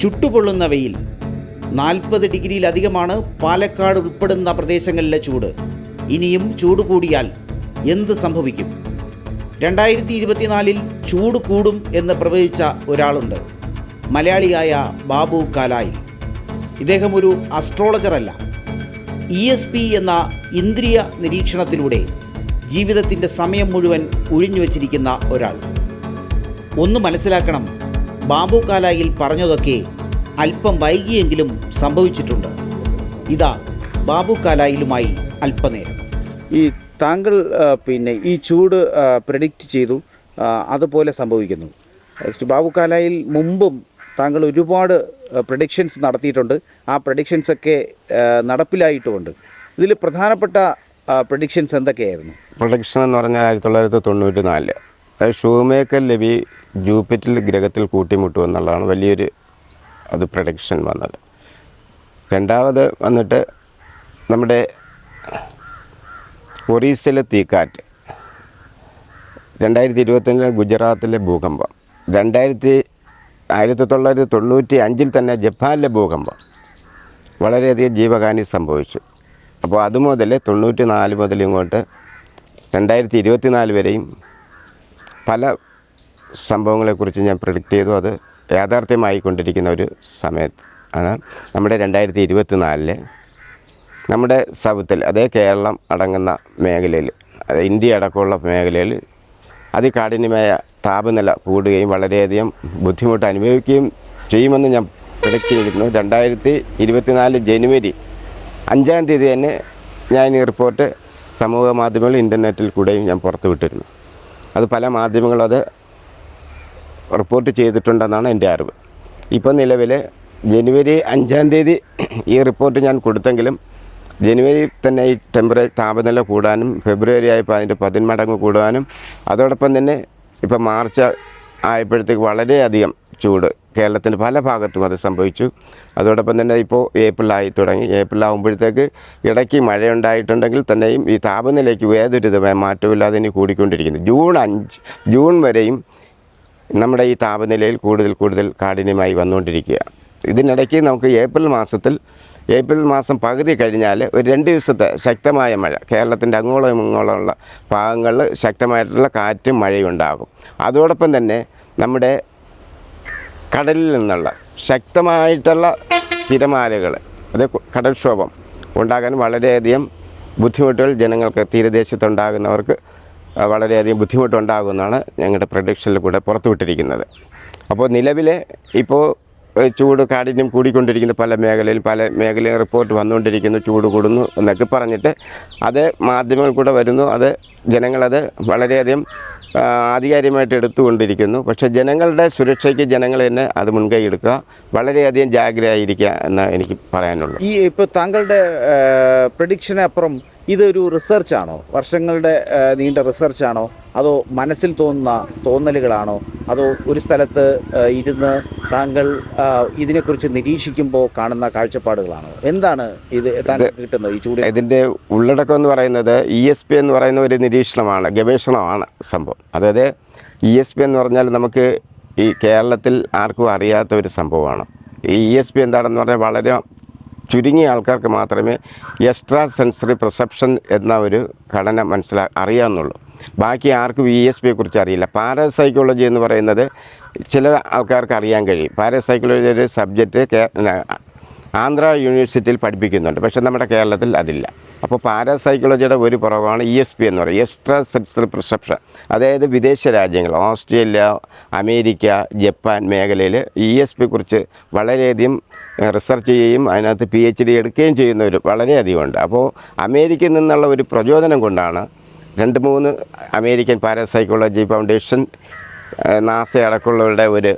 ചുട്ടുപൊള്ളുന്ന വെയിൽ നാൽപ്പത് ഡിഗ്രിയിലധികമാണ് പാലക്കാട് ഉൾപ്പെടുന്ന പ്രദേശങ്ങളിലെ ചൂട്. ഇനിയും ചൂട് കൂടിയാൽ എന്ത് സംഭവിക്കും? രണ്ടായിരത്തി ഇരുപത്തിനാലിൽ ചൂട് കൂടും എന്ന് പ്രവചിച്ച ഒരാളുണ്ട്. മലയാളിയായ ബാബു കാലായി. ഇദ്ദേഹം ഒരു അസ്ട്രോളജറല്ല ഇ എസ് പി എന്ന ഇന്ദ്രിയ നിരീക്ഷണത്തിലൂടെ ജീവിതത്തിന്റെ സമയം മുഴുവൻ ഒഴിഞ്ഞു വച്ചിരിക്കുന്ന ഒരാൾ. ഒന്ന് മനസ്സിലാക്കണം ബാബു കാലായിൽ പറഞ്ഞതൊക്കെ അല്പം വൈകിയെങ്കിലും സംഭവിച്ചിട്ടുണ്ട്. ഇതാ ബാബു കാലായിലുമായി അല്പനേരം. ഈ താങ്കൾ പിന്നെ ഈ ചൂട് പ്രഡിക്റ്റ് ചെയ്തു അതുപോലെ സംഭവിക്കുന്നു. ബാബു കാലായിൽ മുമ്പും താങ്കൾ ഒരുപാട് പ്രഡിക്ഷൻസ് നടത്തിയിട്ടുണ്ട്. ആ പ്രഡിക്ഷൻസ് ഒക്കെ ആ, നടപ്പിലായിട്ടുമുണ്ട്. ഇതിൽ പ്രധാനപ്പെട്ട പ്രഡിക്ഷൻസ് എന്തൊക്കെയായിരുന്നു? പ്രൊഡക്ഷൻ എന്ന് പറഞ്ഞാൽ ആയിരത്തി തൊള്ളായിരത്തി തൊണ്ണൂറ്റി നാലിൽ ഷൂമേക്കർ ലവി ജൂപ്പിറ്റർ ഗ്രഹത്തിൽ കൂട്ടിമുട്ടും എന്നുള്ളതാണ് വലിയൊരു അത് പ്രൊഡക്ഷൻ വന്നത്. രണ്ടാമത് വന്നിട്ട് നമ്മുടെ ഒറീസയിലെ തീക്കാറ്റ്. രണ്ടായിരത്തി ഇരുപത്തഞ്ചിലെ ഗുജറാത്തിലെ ഭൂകമ്പം. രണ്ടായിരത്തി ആയിരത്തി തൊള്ളായിരത്തി തൊണ്ണൂറ്റി അഞ്ചിൽ തന്നെ ജപ്പാനിലെ ഭൂകമ്പം. വളരെയധികം ജീവഹാനി സംഭവിച്ചു. അപ്പോൾ അതുമുതൽ തൊണ്ണൂറ്റി നാല് മുതൽ ഇങ്ങോട്ട് രണ്ടായിരത്തി ഇരുപത്തി നാല് വരെയും പല സംഭവങ്ങളെക്കുറിച്ച് ഞാൻ പ്രിഡിക്റ്റ് ചെയ്തു. അത് യാഥാർത്ഥ്യമായിക്കൊണ്ടിരിക്കുന്ന ഒരു സമയത്ത് ആണ്. നമ്മുടെ രണ്ടായിരത്തി ഇരുപത്തി നാലിൽ നമ്മുടെ സൗത്തിൽ അതേ കേരളം അടങ്ങുന്ന മേഖലയിൽ അത് ഇന്ത്യ അടക്കമുള്ള മേഖലയിൽ അതികാഠിന്യമായ താപനില കൂടുകയും വളരെയധികം ബുദ്ധിമുട്ട് അനുഭവിക്കുകയും ചെയ്യുമെന്ന് ഞാൻ പ്രൊഡക്റ്റ് ചെയ്തിരുന്നു. രണ്ടായിരത്തി ഇരുപത്തിനാല് ജനുവരി അഞ്ചാം തീയതി തന്നെ ഞാൻ ഈ റിപ്പോർട്ട് സമൂഹ മാധ്യമങ്ങളിൽ ഇന്റർനെറ്റിൽ കൂടെയും ഞാൻ പുറത്തു വിട്ടിരുന്നു അത് പല മാധ്യമങ്ങളും അത് റിപ്പോർട്ട് ചെയ്തിട്ടുണ്ടെന്നാണ് എന്റെ അറിവ്. ഇപ്പോൾ നിലവിൽ ജനുവരി അഞ്ചാം തീയതി ഈ റിപ്പോർട്ട് ഞാൻ കൊടുത്തെങ്കിലും ജനുവരി തന്നെ ഈ ടെമ്പറേച്ചർ താപനില കൂടാനും ഫെബ്രുവരി ആയപ്പോൾ അതിന്റെ പതിന്മടങ്ങ് കൂടാനും അതോടൊപ്പം തന്നെ ഇപ്പോൾ മാർച്ച് ആയപ്പോഴത്തേക്ക് വളരെയധികം ചൂട്. കേരളത്തിന്റെ പല ഭാഗത്തും അത് സംഭവിച്ചു. അതോടൊപ്പം തന്നെ ഇപ്പോൾ ഏപ്രിലായി തുടങ്ങി. ഏപ്രിൽ ആകുമ്പോഴത്തേക്ക് ഇടയ്ക്ക് മഴയുണ്ടായിട്ടുണ്ടെങ്കിൽ തന്നെയും ഈ താപനിലയ്ക്ക് വേദുരിതമായ മാറ്റമില്ലാതെ ഇനി കൂടിക്കൊണ്ടിരിക്കുന്നു. ജൂൺ അഞ്ച് ജൂൺ വരെയും നമ്മുടെ ഈ താപനിലയിൽ കൂടുതൽ കൂടുതൽ കാഠിന്യമായി വന്നുകൊണ്ടിരിക്കുക. ഇതിനിടയ്ക്ക് നമുക്ക് ഏപ്രിൽ മാസത്തിൽ ഏപ്രിൽ മാസം പകുതി കഴിഞ്ഞാൽ ഒരു രണ്ട് ദിവസത്തെ ശക്തമായ മഴ കേരളത്തിന്റെ അങ്ങോളം ഇങ്ങോളമുള്ള ഭാഗങ്ങളിൽ ശക്തമായിട്ടുള്ള കാറ്റും മഴയും ഉണ്ടാകും. അതോടൊപ്പം തന്നെ നമ്മുടെ കടലിൽ നിന്നുള്ള ശക്തമായിട്ടുള്ള തിരമാലകൾ അത് കടൽക്ഷോഭം ഉണ്ടാകാൻ വളരെയധികം ബുദ്ധിമുട്ടുകൾ ജനങ്ങൾക്ക് തീരദേശത്തുണ്ടാകുന്നവർക്ക് വളരെയധികം ബുദ്ധിമുട്ടുണ്ടാകുമെന്നാണ് ഞങ്ങളുടെ പ്രൊഡിക്ഷനിൽ കൂടെ പുറത്തുവിട്ടിരിക്കുന്നത്. അപ്പോൾ നിലവിലെ ഇപ്പോൾ ചൂട് കാഠിന്യം കൂടിക്കൊണ്ടിരിക്കുന്ന പല മേഖലയിൽ പല മേഖലയിൽ റിപ്പോർട്ട് വന്നുകൊണ്ടിരിക്കുന്നു ചൂട് കൂടുന്നു എന്നൊക്കെ പറഞ്ഞിട്ട് അത് മാധ്യമങ്ങൾ കൂടെ വരുന്നു. അത് ജനങ്ങളത് വളരെയധികം ആധികാരികമായിട്ട് എടുത്തുകൊണ്ടിരിക്കുന്നു. പക്ഷേ ജനങ്ങളുടെ സുരക്ഷയ്ക്ക് ജനങ്ങൾ തന്നെ അത് മുൻകൈ എടുക്കുക. വളരെയധികം ജാഗ്രതയായിരിക്കുക എന്നാണ് എനിക്ക് പറയാനുള്ളത് ഈ ഇപ്പോൾ താങ്കളുടെ പ്രഡിക്ഷന് അപ്പുറം ഇതൊരു റിസർച്ചാണോ വർഷങ്ങളുടെ നീണ്ട റിസർച്ചാണോ അതോ മനസ്സിൽ തോന്നുന്ന തോന്നലുകളാണോ? അതോ ഒരു സ്ഥലത്ത് ഇരുന്ന് താങ്കൾ ഇതിനെക്കുറിച്ച് നിരീക്ഷിക്കുമ്പോൾ കാണുന്ന കാഴ്ചപ്പാടുകളാണോ? എന്താണ് ഇത് താങ്കൾ കിട്ടുന്നത് ഈ ചൂട് ഇതിന്റെ ഉള്ളടക്കം എന്ന് പറയുന്നത് ഇ എസ് പി എന്ന് പറയുന്ന ഒരു നിരീക്ഷണമാണ് ഗവേഷണമാണ് സംഭവം. അതായത് ഇ എസ് പി എന്ന് പറഞ്ഞാൽ നമുക്ക് ഈ കേരളത്തിൽ ആർക്കും അറിയാത്ത ഒരു സംഭവമാണ്. ഈ ഇ എസ് പി എന്താണെന്ന് പറഞ്ഞാൽ വളരെ ചുരുങ്ങിയ ആൾക്കാർക്ക് മാത്രമേ എക്സ്ട്രാ സെൻസറി പെർസെപ്ഷൻ എന്ന ഒരു ഘടന മനസ്സിലാ അറിയാമെന്നുള്ളൂ ബാക്കി ആർക്കും ഇ എസ് പിയെ കുറിച്ച് അറിയില്ല. പാരാസൈക്കോളജി എന്ന് പറയുന്നത് ചില ആൾക്കാർക്ക് അറിയാൻ കഴിയും. പാരാസൈക്കോളജി ഒരു സബ്ജക്റ്റ് ആന്ധ്ര യൂണിവേഴ്സിറ്റിയിൽ പഠിപ്പിക്കുന്നുണ്ട്. പക്ഷേ നമ്മുടെ കേരളത്തിൽ അതില്ല. അപ്പോൾ പാരാസൈക്കോളജിയുടെ ഒരു പുറവാണ് ഇ എസ് പി എന്ന് പറയുന്നത്. എക്സ്ട്രാ സെൻസറി പെർസെപ്ഷൻ അതായത് വിദേശ രാജ്യങ്ങൾ ഓസ്ട്രേലിയ അമേരിക്ക ജപ്പാൻ മേഖലയിൽ ഇ എസ് പി കുറിച്ച് വളരെയധികം റിസർച്ച് ചെയ്യുകയും അതിനകത്ത് പി എച്ച് ഡി എടുക്കുകയും ചെയ്യുന്നവർ വളരെയധികം ഉണ്ട് അപ്പോൾ അമേരിക്കയിൽ നിന്നുള്ള ഒരു പ്രചോദനം കൊണ്ടാണ് രണ്ട് മൂന്ന് അമേരിക്കൻ പാരസൈക്കോളജി ഫൗണ്ടേഷൻ നാസ അടക്കമുള്ളവരുടെ ഒരു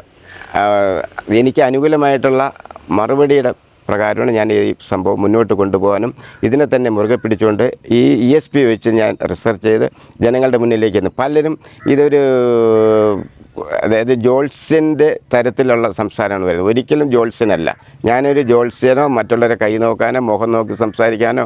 എനിക്ക് അനുകൂലമായിട്ടുള്ള മറുപടിയുടെ പ്രകാരമാണ് ഞാൻ ഈ സംഭവം മുന്നോട്ട് കൊണ്ടുപോകാനും ഇതിനെ തന്നെ മുറുകെ പിടിച്ചുകൊണ്ട് ഈ ഇ എസ് പി വെച്ച് ഞാൻ റിസർച്ച് ചെയ്ത് ജനങ്ങളുടെ മുന്നിലേക്ക് എന്ന് പലരും ഇതൊരു അതായത് ജോൾസ്യന്റെ തരത്തിലുള്ള സംസാരമാണ് വരുന്നത്. ഒരിക്കലും ജോൾസ്യനല്ല ഞാനൊരു ജോൾസ്യനോ മറ്റുള്ളവരെ കൈ നോക്കാനോ മുഖം നോക്കി സംസാരിക്കാനോ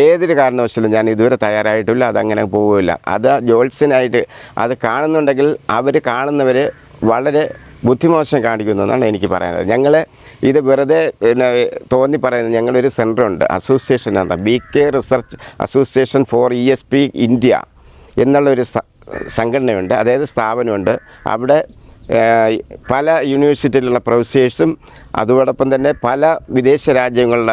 ഏതൊരു കാരണവശാലും ഞാൻ ഇതുവരെ തയ്യാറായിട്ടില്ല അതങ്ങനെ പോവില്ല അത് ജോൾസ്യനായിട്ട് അത് കാണുന്നുണ്ടെങ്കിൽ അവർ കാണുന്നവർ വളരെ ബുദ്ധിമോശം കാണിക്കുന്നു എന്നാണ് എനിക്ക് പറയാനുള്ളത്. ഞങ്ങൾ ഇത് വെറുതെ പിന്നെ തോന്നി പറയുന്നത് ഞങ്ങളൊരു സെന്ററുണ്ട് അസോസിയേഷൻ എന്താ? B K research association for E S P India എന്നുള്ളൊരു സംഘടനയുണ്ട്. അതായത് സ്ഥാപനമുണ്ട്. അവിടെ പല യൂണിവേഴ്സിറ്റിയിലുള്ള പ്രൊഫസേഴ്സും അതോടൊപ്പം തന്നെ പല വിദേശ ഈ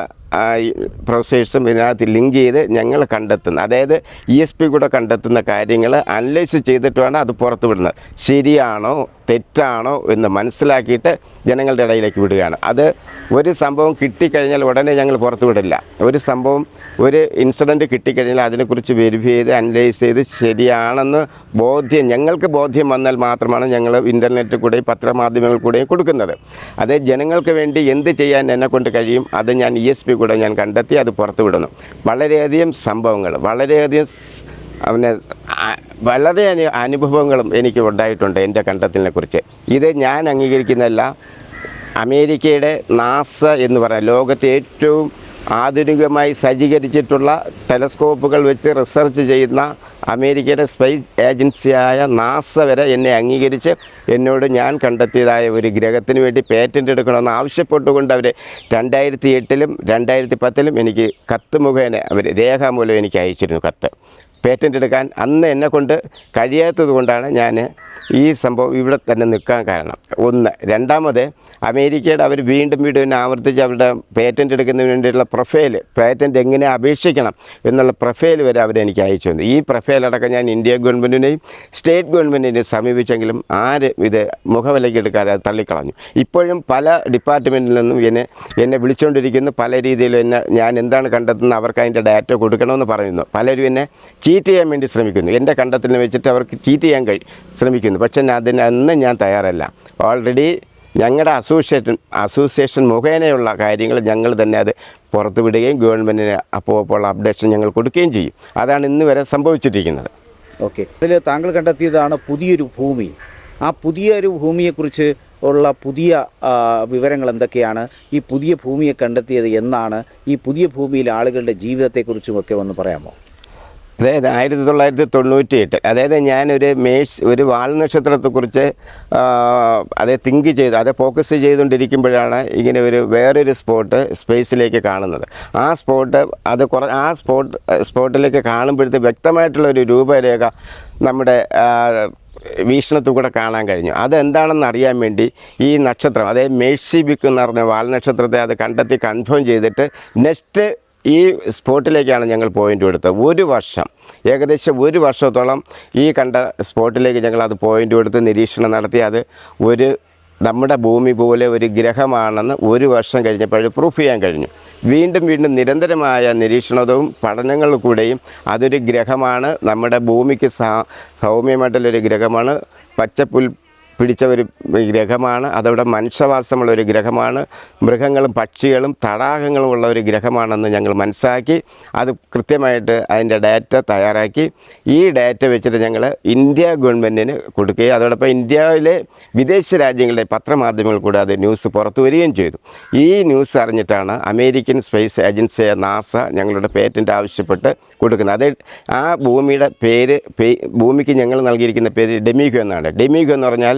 പ്രൊഫസേഴ്സും ഇതിനകത്ത് ലിങ്ക് ചെയ്ത് ഞങ്ങൾ കണ്ടെത്തുന്ന. അതായത് ഇ എസ് പി കൂടെ കണ്ടെത്തുന്ന കാര്യങ്ങൾ അനലൈസ് ചെയ്തിട്ട് വേണം അത് പുറത്ത് വിടുന്നത് ശരിയാണോ തെറ്റാണോ എന്ന് മനസ്സിലാക്കിയിട്ട് ജനങ്ങളുടെ ഇടയിലേക്ക് വിടുകയാണ്. അത് ഒരു സംഭവം കിട്ടിക്കഴിഞ്ഞാൽ ഉടനെ ഞങ്ങൾ പുറത്ത് വിടില്ല ഒരു സംഭവം ഒരു ഇൻസിഡന്റ് കിട്ടിക്കഴിഞ്ഞാൽ അതിനെക്കുറിച്ച് വെരിഫൈ ചെയ്ത് അനലൈസ് ചെയ്ത് ശരിയാണെന്ന് ബോധ്യം ഞങ്ങൾക്ക് ബോധ്യം വന്നാൽ മാത്രമാണ് ഞങ്ങൾ ഇന്റർനെറ്റിൽ കൂടെയും പത്രമാധ്യമങ്ങളിൽ കൂടെയും കൊടുക്കുന്നത്. അതേ ജനങ്ങൾക്ക് വേണ്ടി എന്ത് ചെയ്യാൻ എന്നെ കൊണ്ട് കഴിയും അത് ഞാൻ ഇ എസ് പി കൂടെ ഞാൻ കണ്ടെത്തി അത് പുറത്തുവിടുന്നു വളരെയധികം സംഭവങ്ങൾ വളരെയധികം അവനെ വളരെ അനു- അനുഭവങ്ങളും എനിക്ക് ഉണ്ടായിട്ടുണ്ട് എന്റെ കണ്ടെത്തലിനെ കുറിച്ച്. ഇത് ഞാൻ അംഗീകരിക്കുന്നതല്ല അമേരിക്കയുടെ നാസ എന്ന് പറയുന്ന ലോകത്തെ ഏറ്റവും ആധുനികമായി സജ്ജീകരിച്ചിട്ടുള്ള ടെലസ്കോപ്പുകൾ വെച്ച് റിസർച്ച് ചെയ്യുന്ന അമേരിക്കയുടെ സ്പേസ് ഏജൻസിയായ നാസ വരെ എന്നെ അംഗീകരിച്ച് എന്നോട് ഞാൻ കണ്ടെത്തിയതായ ഒരു ഗ്രഹത്തിന് വേണ്ടി പേറ്റന്റ് എടുക്കണമെന്ന് ആവശ്യപ്പെട്ടുകൊണ്ട് അവർ രണ്ടായിരത്തി എട്ടിലും രണ്ടായിരത്തി പത്തിലും എനിക്ക് കത്ത് മുഖേന അവർ രേഖാമൂലം എനിക്ക് അയച്ചിരുന്നു കത്ത്. പേറ്റന്റ് എടുക്കാൻ അന്ന് എന്നെ കൊണ്ട് കഴിയാത്തത് കൊണ്ടാണ് ഞാൻ ഈ സംഭവം ഇവിടെ തന്നെ നിൽക്കാൻ കാരണം. ഒന്ന്. രണ്ടാമത് അമേരിക്കയുടെ അവർ വീണ്ടും വീണ്ടും ആവർത്തിച്ച് അവരുടെ പേറ്റന്റ് എടുക്കുന്നതിന് വേണ്ടിയുള്ള പ്രൊഫൈൽ പേറ്റന്റ് എങ്ങനെ അപേക്ഷിക്കണം എന്നുള്ള പ്രൊഫൈൽ വരെ അവരെനിക്ക് അയച്ചു തന്നു. ഈ പ്രൊഫൈലടക്കം ഞാൻ ഇന്ത്യ ഗവൺമെന്റിനെയും സ്റ്റേറ്റ് ഗവൺമെന്റിനെയും സമീപിച്ചെങ്കിലും ആര് ഇത് മുഖവിലയ്ക്ക് എടുക്കാതെ തള്ളിക്കളഞ്ഞു. ഇപ്പോഴും പല ഡിപ്പാർട്ട്മെന്റിൽ നിന്നും എന്നെ എന്നെ വിളിച്ചുകൊണ്ടിരിക്കുന്നു. പല രീതിയിലും എന്നെ ഞാൻ എന്താണ് കണ്ടെത്തുന്നത് അവർക്ക് അതിന്റെ ഡാറ്റ കൊടുക്കണമെന്ന് പറയുന്നു. പലരും എന്നെ ചീറ്റ് ചെയ്യാൻ വേണ്ടി ശ്രമിക്കുന്നു. എന്റെ കണ്ടത്തിൽ വെച്ചിട്ട് അവർക്ക് ചീറ്റ് ചെയ്യാൻ കഴി ശ്രമിക്കുന്നു. പക്ഷേ അതിന് അന്ന് ഞാൻ തയ്യാറല്ല. ഓൾറെഡി ഞങ്ങളുടെ അസോസിയേഷൻ അസോസിയേഷൻ മുഖേനയുള്ള കാര്യങ്ങൾ ഞങ്ങൾ തന്നെ അത് പുറത്തുവിടുകയും ഗവൺമെന്റിന് അപ്പോൾ അപ്പോൾ അപ്ഡേഷൻ ഞങ്ങൾ കൊടുക്കുകയും ചെയ്യും. അതാണ് ഇന്ന് വരെ സംഭവിച്ചിരിക്കുന്നത് ഓക്കെ ഇതിൽ താങ്കൾ കണ്ടെത്തിയതാണ് പുതിയൊരു ഭൂമി. ആ പുതിയൊരു ഭൂമിയെക്കുറിച്ച് ഉള്ള പുതിയ വിവരങ്ങൾ എന്തൊക്കെയാണ്? ഈ പുതിയ ഭൂമിയെ കണ്ടെത്തിയത് എന്നാണ് ഈ പുതിയ ഭൂമിയിലെ ആളുകളുടെ ജീവിതത്തെക്കുറിച്ചുമൊക്കെ ഒന്ന് പറയാമോ? അതായത് ആയിരത്തി തൊള്ളായിരത്തി തൊണ്ണൂറ്റി എട്ട് അതായത് ഞാനൊരു മേഴ്സ് ഒരു വാൽ നക്ഷത്രത്തെക്കുറിച്ച് അതെ തിങ്ക് ചെയ്ത് അത് ഫോക്കസ് ചെയ്തുകൊണ്ടിരിക്കുമ്പോഴാണ് ഇങ്ങനെ ഒരു വേറൊരു സ്പോട്ട് സ്പേസിലേക്ക് കാണുന്നത്. ആ സ്പോട്ട് അത് കുറ ആ സ്പോട്ട് സ്പോട്ടിലേക്ക് കാണുമ്പോഴത്തെ വ്യക്തമായിട്ടുള്ള ഒരു രൂപരേഖ നമ്മുടെ വീക്ഷണത്തിൽ കൂടെ കാണാൻ കഴിഞ്ഞു. അതെന്താണെന്ന് അറിയാൻ വേണ്ടി ഈ നക്ഷത്രം അതായത് മേഴ്സി ബിക്ക് എന്ന് പറഞ്ഞ വാൽ നക്ഷത്രത്തെ അത് കണ്ടെത്തി കൺഫേം ചെയ്തിട്ട് നെക്സ്റ്റ് ഈ സ്പോട്ടിലേക്കാണ് ഞങ്ങൾ പോയിന്റ് കൊടുത്തത് ഒരു വർഷം ഏകദേശം ഒരു വർഷത്തോളം ഈ കണ്ട സ്പോട്ടിലേക്ക് ഞങ്ങൾ അത് പോയിന്റ് കൊടുത്ത് നിരീക്ഷണം നടത്തി. അത് ഒരു നമ്മുടെ ഭൂമി പോലെ ഒരു ഗ്രഹമാണെന്ന് ഒരു വർഷം കഴിഞ്ഞപ്പോൾ പ്രൂഫ് ചെയ്യാൻ കഴിഞ്ഞു. വീണ്ടും വീണ്ടും നിരന്തരമായ നിരീക്ഷണവും പഠനങ്ങൾ കൂടെയും അതൊരു ഗ്രഹമാണ്. നമ്മുടെ ഭൂമിക്ക് സൗമ്യമായിട്ടുള്ളൊരു ഗ്രഹമാണ്. പച്ചപ്പുൽ പിടിച്ച ഒരു ഗ്രഹമാണ് അതവിടെ മനുഷ്യവാസമുള്ള ഒരു ഗ്രഹമാണ് മൃഗങ്ങളും പക്ഷികളും തടാകങ്ങളും ഉള്ള ഒരു ഗ്രഹമാണെന്ന് ഞങ്ങൾ മനസ്സിലാക്കി അത് കൃത്യമായിട്ട് അതിന്റെ ഡാറ്റ തയ്യാറാക്കി. ഈ ഡാറ്റ വെച്ചിട്ട് ഞങ്ങൾ ഇന്ത്യ ഗവൺമെന്റിന് കൊടുക്കുകയും അതോടൊപ്പം ഇന്ത്യയിലെ വിദേശ രാജ്യങ്ങളുടെ പത്രമാധ്യമങ്ങൾ കൂടെ അത് ന്യൂസ് പുറത്തു വരികയും ചെയ്തു. ഈ ന്യൂസ് അറിഞ്ഞിട്ടാണ് അമേരിക്കൻ സ്പേസ് ഏജൻസിയായ നാസ ഞങ്ങളുടെ പേറ്റന്റ് ആവശ്യപ്പെട്ട് കൊടുക്കുന്നത്. അത് ആ ഭൂമിയുടെ പേര് ഭൂമിക്ക് ഞങ്ങൾ നൽകിയിരിക്കുന്ന പേര് ഡെമിഗോ എന്നാണ്. ഡെമിഗോ എന്ന് പറഞ്ഞാൽ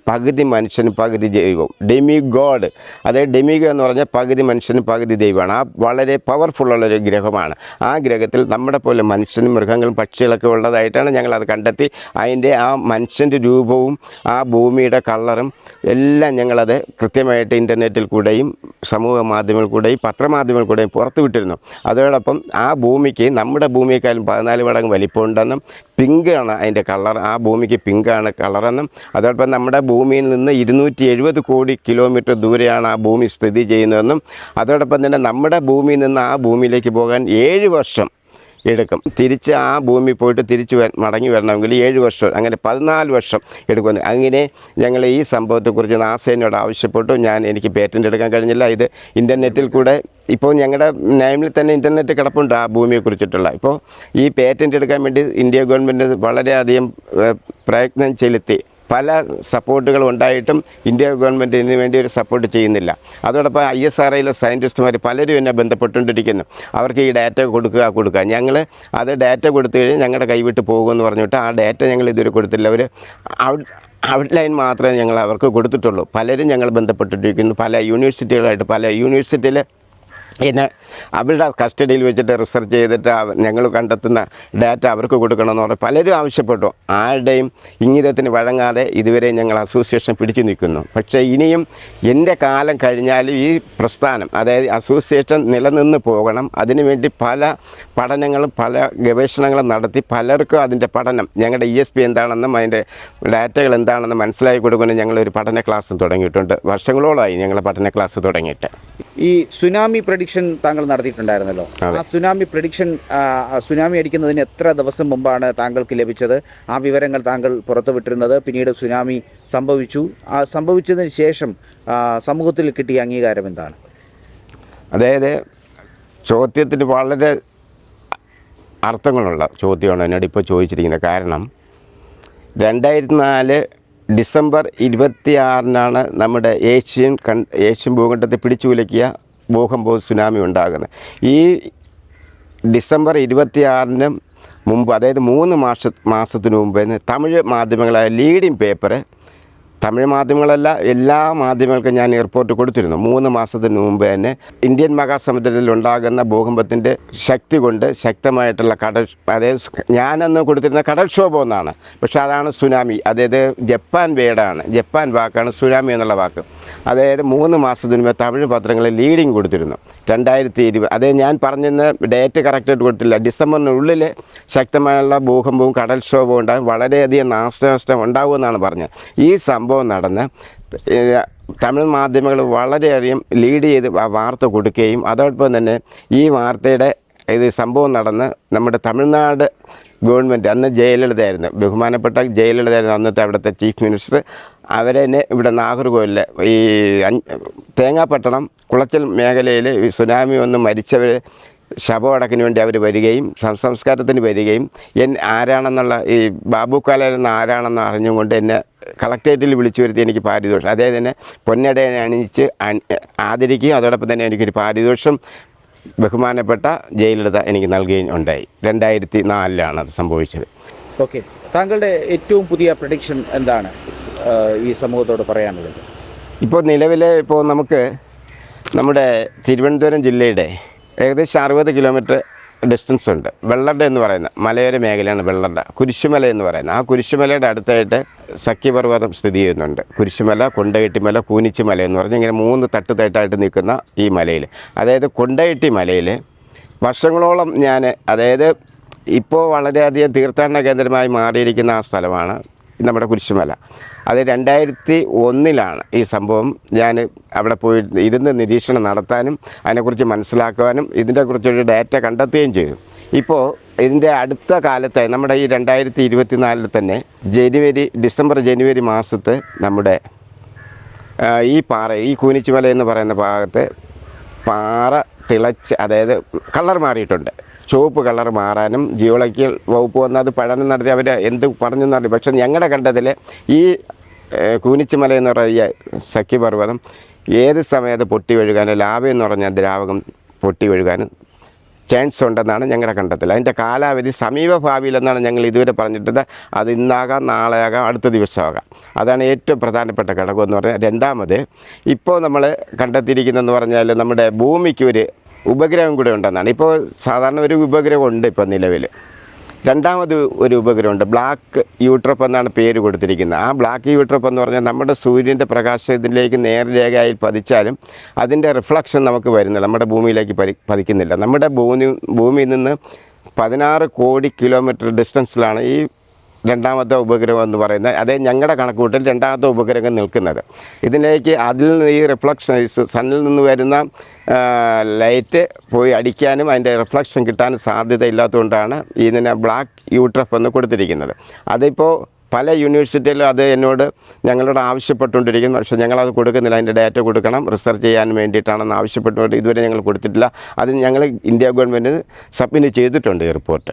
പകുതി മനുഷ്യനും പകുതി ദൈവവും. ഡെമി ഗോഡ് അതായത് ഡെമിഗ എന്ന് പറഞ്ഞാൽ പകുതി മനുഷ്യനും പകുതി ദൈവമാണ്. ആ വളരെ പവർഫുള്ളൊരു ഗ്രഹമാണ്. ആ ഗ്രഹത്തിൽ നമ്മുടെ പോലെ മനുഷ്യനും മൃഗങ്ങളും പക്ഷികളൊക്കെ ഉള്ളതായിട്ടാണ് ഞങ്ങളത് കണ്ടെത്തി. അതിന്റെ ആ മനുഷ്യന്റെ രൂപവും ആ ഭൂമിയുടെ കളറും എല്ലാം ഞങ്ങളത് കൃത്യമായിട്ട് ഇന്റർനെറ്റിൽ കൂടെയും സമൂഹ മാധ്യമങ്ങളിൽ കൂടെയും പത്രമാധ്യമങ്ങളിൽ കൂടെയും പുറത്തുവിട്ടിരുന്നു അതോടൊപ്പം ആ ഭൂമിക്ക് നമ്മുടെ ഭൂമിയേക്കാളും പതിനാല് മടങ്ങ് വലിപ്പമുണ്ടെന്നും പിങ്കാണ് അതിന്റെ കളർ ആ ഭൂമിക്ക് പിങ്കാണ് കളറെന്നും അതോടൊപ്പം നമ്മുടെ ഭൂമിയിൽ നിന്ന് ഇരുന്നൂറ്റി എഴുപത് കോടി കിലോമീറ്റർ ദൂരെയാണ് ആ ഭൂമി സ്ഥിതി ചെയ്യുന്നതെന്നും അതോടൊപ്പം തന്നെ നമ്മുടെ ഭൂമിയിൽ നിന്ന് ആ ഭൂമിയിലേക്ക് പോകാൻ ഏഴ് വർഷം എടുക്കും. തിരിച്ച് ആ ഭൂമി പോയിട്ട് തിരിച്ച് മടങ്ങി വരണമെങ്കിൽ ഏഴ് വർഷം അങ്ങനെ പതിനാല് വർഷം എടുക്കുന്നു അങ്ങനെ ഞങ്ങൾ ഈ സംഭവത്തെക്കുറിച്ച് നാസേനോട് ആവശ്യപ്പെട്ടു. ഞാൻ എനിക്ക് പേറ്റന്റ് എടുക്കാൻ കഴിഞ്ഞില്ല. ഇത് ഇന്റർനെറ്റിൽ കൂടെ ഇപ്പോൾ ഞങ്ങളുടെ നയമിൽ തന്നെ ഇന്റർനെറ്റ് കിടപ്പുണ്ട് ആ ഭൂമിയെക്കുറിച്ചിട്ടുള്ള. ഇപ്പോൾ ഈ പേറ്റന്റ് എടുക്കാൻ വേണ്ടി ഇന്ത്യ ഗവൺമെന്റ് വളരെയധികം പ്രയത്നം ചെലുത്തി. പല സപ്പോർട്ടുകൾ ഉണ്ടായിട്ടും ഇന്ത്യ ഗവൺമെന്റ് ഇതിനു വേണ്ടി ഒരു സപ്പോർട്ട് ചെയ്യുന്നില്ല. അതോടൊപ്പം ഐ എസ് ആർ ഐയിലെ സയന്റിസ്റ്റുമാർ പലരും എന്നെ ബന്ധപ്പെട്ടുകൊണ്ടിരിക്കുന്നു. അവർക്ക് ഈ ഡാറ്റ കൊടുക്കുക കൊടുക്കുക. ഞങ്ങൾ അത് ഡാറ്റ കൊടുത്തു കഴിഞ്ഞാൽ ഞങ്ങളുടെ കൈവിട്ട് പോകുമെന്ന് പറഞ്ഞിട്ട് ആ ഡാറ്റ ഞങ്ങൾ ഇതുവരെ കൊടുത്തില്ല. അവർ ഔട്ട് ലൈൻ മാത്രമേ ഞങ്ങൾ അവർക്ക് കൊടുത്തിട്ടുള്ളൂ. പലരും ഞങ്ങൾ ബന്ധപ്പെട്ടിരിക്കുന്നു. പല യൂണിവേഴ്സിറ്റികളായിട്ട് പല യൂണിവേഴ്സിറ്റിയിൽ എന്നെ അവരുടെ കസ്റ്റഡിയിൽ വെച്ചിട്ട് റിസർച്ച് ചെയ്തിട്ട് ഞങ്ങൾ കണ്ടെത്തുന്ന ഡാറ്റ അവർക്ക് കൊടുക്കണമെന്ന് പറഞ്ഞ് പലരും ആവശ്യപ്പെട്ടു. ആരുടെയും ഇംഗിതത്തിന് വഴങ്ങാതെ ഇതുവരെ ഞങ്ങൾ അസോസിയേഷൻ പിടിച്ചു നിൽക്കുന്നു. പക്ഷേ ഇനിയും എന്റെ കാലം കഴിഞ്ഞാലും ഈ പ്രസ്ഥാനം അതായത് അസോസിയേഷൻ നിലനിന്ന് പോകണം. അതിനുവേണ്ടി പല പഠനങ്ങളും പല ഗവേഷണങ്ങളും നടത്തി പലർക്കും അതിന്റെ പഠനം ഞങ്ങളുടെ ഇ എസ് പി എന്താണെന്നും അതിന്റെ ഡാറ്റകൾ എന്താണെന്നും മനസ്സിലാക്കി കൊടുക്കുന്ന ഞങ്ങളൊരു പഠന ക്ലാസ് തുടങ്ങിയിട്ടുണ്ട്. വർഷങ്ങളോളമായി ഞങ്ങൾ പഠന ക്ലാസ് തുടങ്ങിയിട്ട്. ഈ സുനാമി പ്രഡിക്ഷൻ താങ്കൾ നടത്തിയിട്ടുണ്ടായിരുന്നല്ലോ. ആ സുനാമി പ്രഡിക്ഷൻ സുനാമി അടിക്കുന്നതിന് എത്ര ദിവസം മുമ്പാണ് താങ്കൾക്ക് ലഭിച്ചത്? ആ വിവരങ്ങൾ താങ്കൾ പുറത്തുവിട്ടിരുന്നത് പിന്നീട് സുനാമി സംഭവിച്ചു. ആ സംഭവിച്ചതിന് ശേഷം സമൂഹത്തിൽ കിട്ടിയ അംഗീകാരം എന്താണ്? അതായത് ചോദ്യത്തിന് വളരെ അർത്ഥങ്ങളുള്ള ചോദ്യമാണ് എന്നോട് ഇപ്പോൾ ചോദിച്ചിരിക്കുന്നത്. കാരണം രണ്ടായിരത്തി നാല് ഡിസംബർ ഇരുപത്തിയാറിനാണ് നമ്മുടെ ഏഷ്യൻ കൺ ഏഷ്യൻ ഭൂഖണ്ഡത്തെ പിടിച്ചു കുലക്കിയ ഭൂകമ്പവും സുനാമി ഉണ്ടാകുന്നത്. ഈ ഡിസംബർ ഇരുപത്തിയാറിന് മുമ്പ് അതായത് മൂന്ന് മാസ മാസത്തിന് മുമ്പ് തമിഴ് മാധ്യമങ്ങളായ ലീഡിംഗ് പേപ്പർ തമിഴ് മാധ്യമങ്ങളല്ല എല്ലാ മാധ്യമങ്ങൾക്കും ഞാൻ റിപ്പോർട്ട് കൊടുത്തിരുന്നു. മൂന്ന് മാസത്തിന് മുമ്പ് തന്നെ ഇന്ത്യൻ മഹാസമുദ്രത്തിൽ ഉണ്ടാകുന്ന ഭൂകമ്പത്തിന്റെ ശക്തി കൊണ്ട് ശക്തമായിട്ടുള്ള കടൽ അതായത് ഞാനന്ന് കൊടുത്തിരുന്ന കടൽക്ഷോഭം എന്നാണ് പക്ഷേ അതാണ് സുനാമി. അതായത് ജപ്പാൻ വേർഡാണ് ജപ്പാൻ വാക്കാണ് സുനാമി എന്നുള്ള വാക്ക്. അതായത് മൂന്ന് മാസത്തിന് മുമ്പ് തമിഴ് പത്രങ്ങളിൽ ലീഡിങ് കൊടുത്തിരുന്നു. രണ്ടായിരത്തി ഇരുപത് അതായത് ഞാൻ പറഞ്ഞിരുന്ന ഡേറ്റ് കറക്റ്റായിട്ട് കൊടുത്തില്ല. ഡിസംബറിനുള്ളിൽ ശക്തമായുള്ള ഭൂകമ്പവും കടൽക്ഷോഭവും ഉണ്ടാകും. വളരെയധികം നാശനഷ്ടം ഉണ്ടാകുമെന്നാണ് പറഞ്ഞത്. ഈ സംഭവം നടന്ന് ഏഹ്, തമിഴ് മാധ്യമങ്ങൾ വളരെയധികം ലീഡ് ചെയ്ത് ആ വാർത്ത കൊടുക്കുകയും അതോടൊപ്പം തന്നെ ഈ വാർത്തയുടെ ഇത് സംഭവം നടന്ന് നമ്മുടെ തമിഴ്നാട് ഗവൺമെന്റ് അന്ന് ജയലളിതയായിരുന്നു. ബഹുമാനപ്പെട്ട ജയലളിതയായിരുന്നു അന്നത്തെ അവിടുത്തെ ചീഫ് മിനിസ്റ്റർ. അവരെന്നെ ഇവിടെ നാഗർകോവിലിൽ ഈ തേങ്ങാപട്ടണം കുളച്ചൽ മേഖലയിൽ സുനാമി വന്ന് മരിച്ചവർ ശവമടക്കിന് വേണ്ടി അവർ വരികയും സംസ്കാരത്തിന് വരികയും എൻ ആരാണെന്നുള്ള ഈ ബാബു കാലെന്ന ആരാണെന്ന് അറിഞ്ഞുകൊണ്ട് എന്നെ കളക്ടറേറ്റിൽ വിളിച്ചു വരുത്തി എനിക്ക് പാരിതോഷം അതേ തന്നെ പൊന്നടയെ അണിയിച്ച് ആദരിക്കുകയും അതോടൊപ്പം തന്നെ എനിക്കൊരു പാരിതോഷം ബഹുമാനപ്പെട്ട ജയിലളിത എനിക്ക് നൽകുകയും ഉണ്ടായി. രണ്ടായിരത്തി നാലിലാണ് അത് സംഭവിച്ചത്. ഓക്കെ. താങ്കളുടെ ഏറ്റവും പുതിയ പ്രഡിക്ഷൻ എന്താണ്? ഈ സമൂഹത്തോട് പറയാനുള്ളത്. ഇപ്പോൾ നിലവിലെ ഇപ്പോൾ നമുക്ക് നമ്മുടെ തിരുവനന്തപുരം ജില്ലയുടെ ഏകദേശം അറുപത് കിലോമീറ്റർ ഡിസ്റ്റൻസ് ഉണ്ട്. വെള്ളട എന്ന് പറയുന്ന മലയോര മേഖലയാണ് വെള്ളട കുരിശുമല എന്ന് പറയുന്നത് ആ കുരിശുമലയുടെ അടുത്തായിട്ട് സഖ്യപർവതം സ്ഥിതി ചെയ്യുന്നുണ്ട്. കുരിശുമല കൊണ്ടകെട്ടിമല കൂനിച്ചിമല എന്ന് പറഞ്ഞ് ഇങ്ങനെ മൂന്ന് തട്ട് തട്ടായിട്ട് നിൽക്കുന്ന ഈ മലയിൽ അതായത് കൊണ്ടകെട്ടി മലയിൽ വർഷങ്ങളോളം ഞാൻ അതായത് ഇപ്പോൾ വളരെയധികം തീർത്ഥാടന കേന്ദ്രമായി മാറിയിരിക്കുന്ന ആ സ്ഥലമാണ് നമ്മുടെ കുരിശുമല. അത് രണ്ടായിരത്തി ഒന്നിലാണ് ഈ സംഭവം. ഞാൻ അവിടെ പോയി ഇരുന്ന് നിരീക്ഷണം നടത്താനും അതിനെക്കുറിച്ച് മനസ്സിലാക്കുവാനും ഇതിനെക്കുറിച്ചൊരു ഡാറ്റ കണ്ടെത്തുകയും ചെയ്തു. ഇപ്പോൾ ഇതിന്റെ അടുത്ത കാലത്തായി നമ്മുടെ ഈ രണ്ടായിരത്തി ഇരുപത്തിനാലിൽ തന്നെ ജനുവരി ഡിസംബർ ജനുവരി മാസത്ത് നമ്മുടെ ഈ പാറ ഈ കൂനിച്ചുമല എന്ന് പറയുന്ന ഭാഗത്ത് പാറ തിളച്ച് അതായത് കളർ മാറിയിട്ടുണ്ട്. ചുവപ്പ് കളർ മാറാനും ജിയോളജിക്കൽ വകുപ്പ് വന്ന് അത് പഠനം നടത്തി അവർ എന്ത് പറഞ്ഞു അറിയില്ല. പക്ഷേ ഞങ്ങളുടെ കണ്ടതിൽ ഈ കൂനിച്ചുമല എന്ന് പറയുന്ന സഖ്യപർവതം ഏത് സമയത്ത് പൊട്ടി ഒഴുകാനും ലാവ എന്ന് പറഞ്ഞ ദ്രാവകം പൊട്ടി ഒഴുകാനും ചാൻസ് ഉണ്ടെന്നാണ് ഞങ്ങളുടെ കണ്ടെത്തൽ അതിന്റെ കാലാവധി സമീപ ഭാവിയിലെന്നാണ് ഞങ്ങൾ ഇതുവരെ പറഞ്ഞിട്ടുണ്ട് അത് ഇന്നാകാം നാളെയാകാം അടുത്ത ദിവസമാകാം. അതാണ് ഏറ്റവും പ്രധാനപ്പെട്ട ഘടകം എന്ന് പറഞ്ഞാൽ രണ്ടാമത് ഇപ്പോൾ നമ്മൾ കണ്ടെത്തിയിരിക്കുന്നതെന്ന് പറഞ്ഞാൽ നമ്മുടെ ഭൂമിക്ക് ഒരു ഉപഗ്രഹം കൂടെ ഉണ്ടെന്നാണ്. ഇപ്പോൾ സാധാരണ ഒരു ഉപഗ്രഹം ഉണ്ട് ഇപ്പോൾ നിലവിൽ രണ്ടാമത് ഒരു ഉപഗ്രഹമുണ്ട് ബ്ലാക്ക് യൂട്രപ്പ് എന്നാണ് പേര് കൊടുത്തിരിക്കുന്നത്. ആ ബ്ലാക്ക് യൂട്രപ്പ് എന്ന് പറഞ്ഞാൽ നമ്മുടെ സൂര്യന്റെ പ്രകാശത്തിലേക്ക് നേർരേഖയായി പതിച്ചാലും അതിന്റെ റിഫ്ലക്ഷൻ നമുക്ക് വരുന്നില്ല. നമ്മുടെ ഭൂമിയിലേക്ക് പതിക്കുന്നില്ല. നമ്മുടെ ഭൂമി ഭൂമിയിൽ നിന്ന് പതിനാറ് കോടി കിലോമീറ്റർ ഡിസ്റ്റൻസിലാണ് ഈ രണ്ടാമത്തെ ഉപഗ്രഹം എന്ന് പറയുന്നത് അതേ ഞങ്ങളുടെ കണക്കൂട്ടിൽ രണ്ടാമത്തെ ഉപഗ്രഹം നിൽക്കുന്നത്. ഇതിലേക്ക് അതിൽ നിന്ന് ഈ റിഫ്ലക്ഷൻ സണ്ണിൽ നിന്ന് വരുന്ന ലൈറ്റ് പോയി അടിക്കാനും അതിന്റെ റിഫ്ലക്ഷൻ കിട്ടാനും സാധ്യത ഇല്ലാത്തതുകൊണ്ടാണ് ഇതിനെ ബ്ലാക്ക് യൂട്രഫ് എന്ന് കൊടുത്തിരിക്കുന്നത്. അതിപ്പോൾ പല യൂണിവേഴ്സിറ്റിയിലും അത് എന്നോട് ഞങ്ങളോട് ആവശ്യപ്പെട്ടുകൊണ്ടിരിക്കുന്നു. പക്ഷേ ഞങ്ങളത് കൊടുക്കുന്നില്ല. അതിന്റെ ഡാറ്റ കൊടുക്കണം. റിസർച്ച് ചെയ്യാൻ വേണ്ടിയിട്ടാണെന്ന് ആവശ്യപ്പെട്ടുകൊണ്ട് ഇതുവരെ ഞങ്ങൾ കൊടുത്തിട്ടില്ല. അത് ഞങ്ങൾ ഇന്ത്യ ഗവൺമെന്റിന് സബ്മിറ്റ് ചെയ്തിട്ടുണ്ട് ഈ റിപ്പോർട്ട്